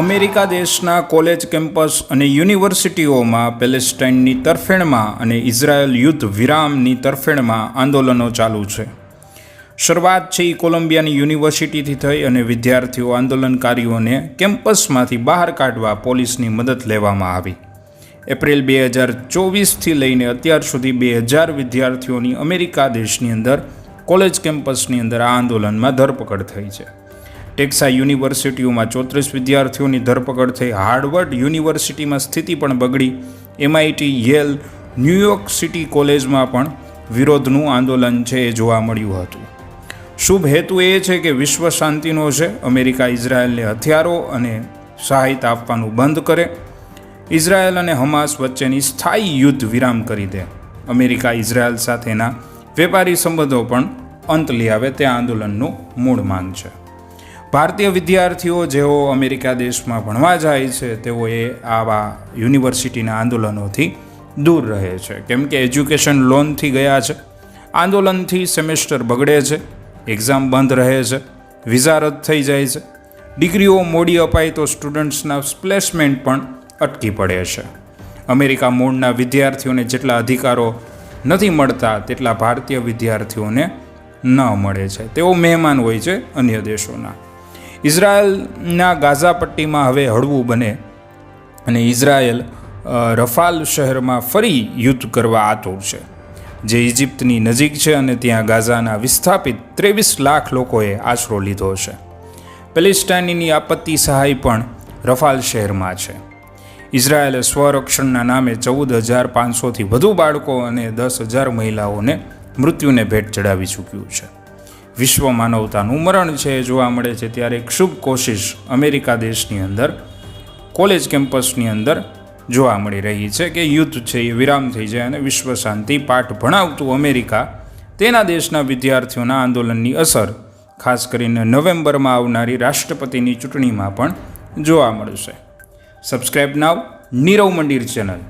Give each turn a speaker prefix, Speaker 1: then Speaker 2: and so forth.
Speaker 1: America દેશના college campus અને યુનિવર્સિટીઓમાં પેલેસ્ટાઇનની તરફેણમાં અને ઇઝરાયલ યુદ્ધ વિરામની તરફેણમાં આંદોલનો ચાલુ છે. શરૂઆત છે એ કોલંબિયાની યુનિવર્સિટીથી થઈ અને વિદ્યાર્થીઓ આંદોલનકારીઓને કેમ્પસમાંથી બહાર કાઢવા પોલીસની મદદ લેવામાં આવી. એપ્રિલ બે હજાર ચોવીસથી લઈને અત્યાર સુધી બે હજાર વિદ્યાર્થીઓની અમેરિકા દેશની અંદર કોલેજ કેમ્પસની અંદર આ આંદોલનમાં ધરપકડ થઈ છે. ટેક્સા યુનિવર્સિટીઓમાં ચોત્રીસ વિદ્યાર્થીઓની ધરપકડ થઈ. હાર્વર્ડ યુનિવર્સિટીમાં સ્થિતિ પણ બગડી. એમઆઈટી યેલ ન્યૂયોર્ક સિટી કોલેજમાં પણ વિરોધનું આંદોલન છે એ જોવા મળ્યું હતું. શુભ હેતુ એ છે કે વિશ્વ શાંતિનો છે. અમેરિકા ઇઝરાયલને હથિયારો અને સહાયતા આપવાનું બંધ કરે. ઇઝરાયલ અને હમાસ વચ્ચેની સ્થાયી યુદ્ધ વિરામ કરી દે. અમેરિકા ઇઝરાયલ સાથેના વેપારી સંબંધો પણ અંત લઈ આવે તે આંદોલનનું મૂળ માંગ છે. ભારતીય વિદ્યાર્થીઓ જેઓ અમેરિકા દેશમાં ભણવા જાય છે, તેઓએ આવા યુનિવર્સિટીના આંદોલનોથી દૂર રહે છે. કેમ કે એજ્યુકેશન લોનથી ગયા છે, આંદોલનથી સેમેસ્ટર બગડે છે, એક્ઝામ બંધ રહે છે, વિઝા રદ થઈ જાય છે, ડિગ્રીઓ મોડી અપાય તો સ્ટુડન્ટ્સના પ્લેસમેન્ટ પણ અટકી પડે છે. અમેરિકા મૂળના વિદ્યાર્થીઓને જેટલા અધિકારો નથી મળતા, તેટલા ભારતીય વિદ્યાર્થીઓને ન મળે છે. તેઓ મહેમાન હોય છે અન્ય દેશોના. ઇઝરાયલના ગાઝા પટ્ટીમાં હવે હળવું બને અને ઇઝરાયલ રફાલ શહેરમાં ફરી યુદ્ધ કરવા આતુર છે. જે ઇજિપ્તની નજીક છે અને ત્યાં ગાઝાના વિસ્થાપિત ત્રેવીસ લાખ લોકોએ આશરો લીધો છે. પેલેસ્ટાઇનની આપત્તિ સહાય પણ રફાલ શહેરમાં છે. ઇઝરાયેલે સ્વરક્ષણના નામે ચૌદ હજાર પાંચસોથી વધુ બાળકો અને દસ હજાર મહિલાઓને મૃત્યુને ભેટ ચડાવી ચૂક્યું છે. વિશ્વ માનવતાનું મરણ છે એ જોવા મળે છે ત્યારે એક શુભ કોશિશ અમેરિકા દેશની અંદર, કોલેજ કેમ્પસની અંદર જોવા મળી રહી છે કે યુદ્ધ છે એ વિરામ થઈ જાય અને વિશ્વ શાંતિ પાઠ ભણાવતું અમેરિકા તેના દેશના વિદ્યાર્થીઓના આંદોલનની અસર, ખાસ કરીને નવેમ્બરમાં આવનારી રાષ્ટ્રપતિની ચૂંટણીમાં પણ જોવા મળશે. સબસ્ક્રાઈબ નાવ નીરવ મંદિર ચેનલ